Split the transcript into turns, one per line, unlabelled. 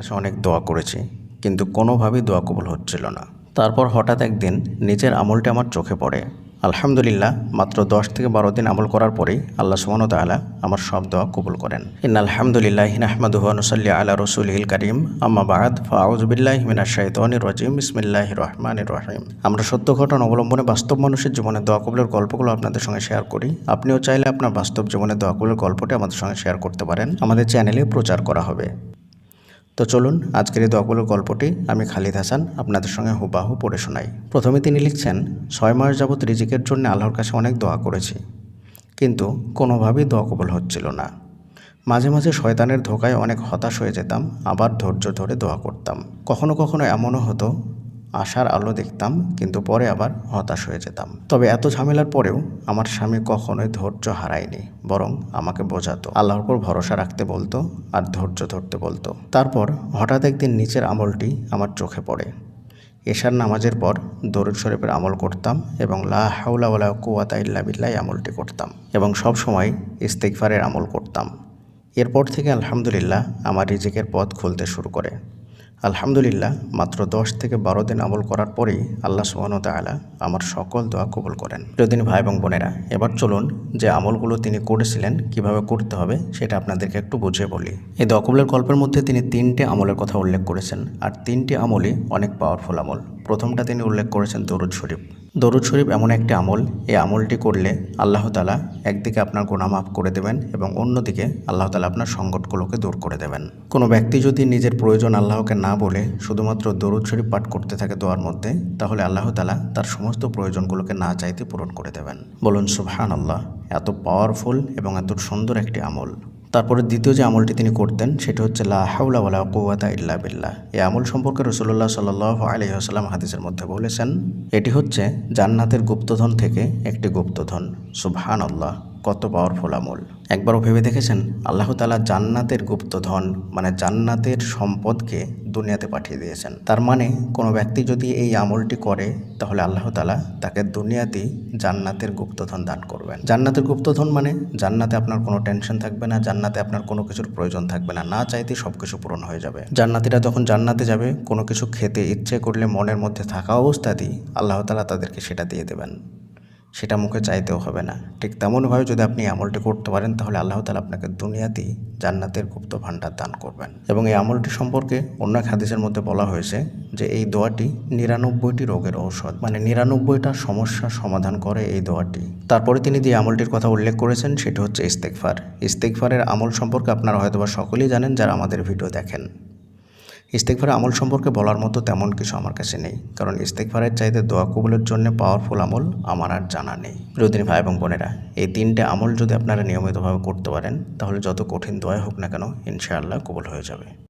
কাছে অনেক দোয়া করেছি, কিন্তু কোনোভাবেই দোয়া কবুল হচ্ছিল না। তারপর হঠাৎ একদিন নিজের আমলটা আমার চোখে পড়ে। আলহামদুলিল্লাহ, মাত্র দশ থেকে বারো দিন আমল করার পরেই আল্লাহ ওয়া তাআলা আমার সব দোয়া কবুল করেন। ইন আলহামদুলিল্লাহ নাহমাদুহু ওয়া নুসাল্লি আলা রাসূলিল কারীম। আম্মা বা'দ ফাআউযু বিল্লাহি মিনাশ শাইতানির রাজিম। বিসমিল্লাহির রহমানির রহিম। আমরা সত্য ঘটনা অবলম্বনে বাস্তব মানুষের জীবনে দোয়া কবুলের গল্পগুলো আপনাদের সঙ্গে শেয়ার করি। আপনিও চাইলে আপনার বাস্তব জীবনে দোয়া কবুলের গল্পটি আমাদের সঙ্গে শেয়ার করতে পারেন। আমাদের চ্যানেলে প্রচার করা হবে। তো চলুন আজকের এই দোয়াগুলোর গল্পটি আমি খালিদ হাসান আপনাদের সঙ্গে হুবাহু পড়ে শোনাই। প্রথমে তিনি লিখছেন, ছয় মাস যাবৎ রিজিকের জন্য আল্লাহর কাছে অনেক দোয়া করেছি, কিন্তু কোনোভাবেই দোয়া কবল হচ্ছিল না। মাঝে মাঝে শয়তানের ধোকায় অনেক হতাশ হয়ে যেতাম, আবার ধৈর্য ধরে দোয়া করতাম। কখনো কখনো এমনও হতো আশার আলো দেখতাম, কিন্তু পরে আবার হতাশ হয়ে যেতাম। তবে এত ঝামেলার পরেও আমার স্বামী কখনোই ধৈর্য হারায়নি, বরং আমাকে বোঝাতো। আল্লাহর উপর ভরসা রাখতে বলতো আর ধৈর্য ধরতে বলতো। তারপর হঠাৎ একদিন নিচের আমলটি আমার চোখে পড়ে। এশার নামাজের পর দরুদ শরীফের আমল করতাম এবং লা হাউলা ওয়ালা কুওয়াতা ইল্লা বিল্লাহ আমলটি করতাম এবং সব সময় ইস্তেগফারের আমল করতাম। এরপর থেকে আলহামদুলিল্লাহ আমার রিজিকের পথ খুলতে শুরু করে। আলহামদুলিল্লাহ, মাত্র দশ থেকে বারো দিন আমল করার পরেই আল্লাহ সুবহান আলা আমার সকল দোয়া কবুল করেন। প্রিয়দিনী ভাই এবং বোনেরা, এবার চলুন যে আমলগুলো তিনি করেছিলেন, কীভাবে করতে হবে সেটা আপনাদেরকে একটু বুঝিয়ে বলি। এই দোয়া কবুলের গল্পের মধ্যে তিনি তিনটে আমলের কথা উল্লেখ করেছেন, আর তিনটি আমলই অনেক পাওয়ারফুল আমল। প্রথমটা তিনি উল্লেখ করেছেন দরুদ শরীফ। দরুদ শরীফ এমন একটি আমল, এই আমলটি করলে আল্লাহ তালা একদিকে আপনার গুনাহ মাফ করে দেবেন এবং অন্যদিকে আল্লাহ তালা আপনার সংকটগুলোকে দূর করে দেবেন। কোনো ব্যক্তি যদি নিজের প্রয়োজন আল্লাহকে না বলে শুধুমাত্র দরুদ শরীফ পাঠ করতে থাকে দোয়ার মধ্যে, তাহলে আল্লাহ তালা তার সমস্ত প্রয়োজনগুলোকে না চাইতে পূরণ করে দেবেন। বলুন সুবহান আল্লাহ এত পাওয়ারফুল এবং এত সুন্দর একটি আমল। তারপরে দ্বিতীয় যে আমলটি তিনি করতেন, সেটি হচ্ছে লা হাউলা ওয়ালা কুওয়াতা ইল্লা বিল্লাহ। এই আমল সম্পর্কে রসুল্লাহ সাল্লাহ আলহি আসালাম হাদিসের মধ্যে বলেছেন, এটি হচ্ছে জান্নাতের গুপ্তধন থেকে একটি গুপ্তধন। সুবহান আল্লাহ কত পাওয়ারফুল আমল। একবারও ভেবে দেখেছেন? আল্লাহ তালা জান্নাতের গুপ্তধন মানে জান্নাতের সম্পদকে দুনিয়াতে পাঠিয়ে দিয়েছেন। তার মানে কোনো ব্যক্তি যদি এই আমলটি করে, তাহলে আল্লাহ তালা তাকে দুনিয়াতেই জান্নাতের গুপ্তধন দান করবেন। জান্নাতের গুপ্তধন মানে জান্নাতে আপনার কোনো টেনশন থাকবে না, জান্নাতে আপনার কোনো কিছুর প্রয়োজন থাকবে না। না চাইতে সব কিছু পূরণ হয়ে যাবে। জান্নাতিরা যখন জান্নাতে যাবে, কোনো কিছু খেতে ইচ্ছে করলে মনের মধ্যে থাকা অবস্থাতেই আল্লাহ তালা তাদেরকে সেটা দিয়ে দেবেন। সেটা মুখে চাইতেও হবে না। ঠিক তেমনভাবে যদি আপনি আমলটি করতে পারেন, তাহলে আল্লাহ তালা আপনাকে দুনিয়াতেই জান্নাতের গুপ্ত ভাণ্ডার দান করবেন। এবং এই আমলটি সম্পর্কে অন্য এক হাদিসের মধ্যে বলা হয়েছে যে, এই দোয়াটি নিরানব্বইটি রোগের ঔষধ মানে নিরানব্বইটা সমস্যার সমাধান করে এই দোয়াটি। তারপরে তিনি যে আমলটির কথা উল্লেখ করেছেন, সেটি হচ্ছে ইস্তেকফার ইস্তেকফারের আমল সম্পর্কে আপনারা হয়তোবা সকলেই জানেন, যারা আমাদের ভিডিও দেখেন। ইস্তেকফারের আমল সম্পর্কে বলার মতো তেমন কিছু আমার কাছে নেই। কারণ ইস্তেকফারের চাইতে দোয়া কবুলের জন্য পাওয়ারফুল আমল আমার আর জানা নেই। প্রিয়দিন ভাই এবং বোনেরা, এই তিনটে আমল যদি আপনারা নিয়মিতভাবে করতে পারেন, তাহলে যত কঠিন দোয়া হোক না কেন, ইনশাআল্লাহ কবুল হয়ে যাবে।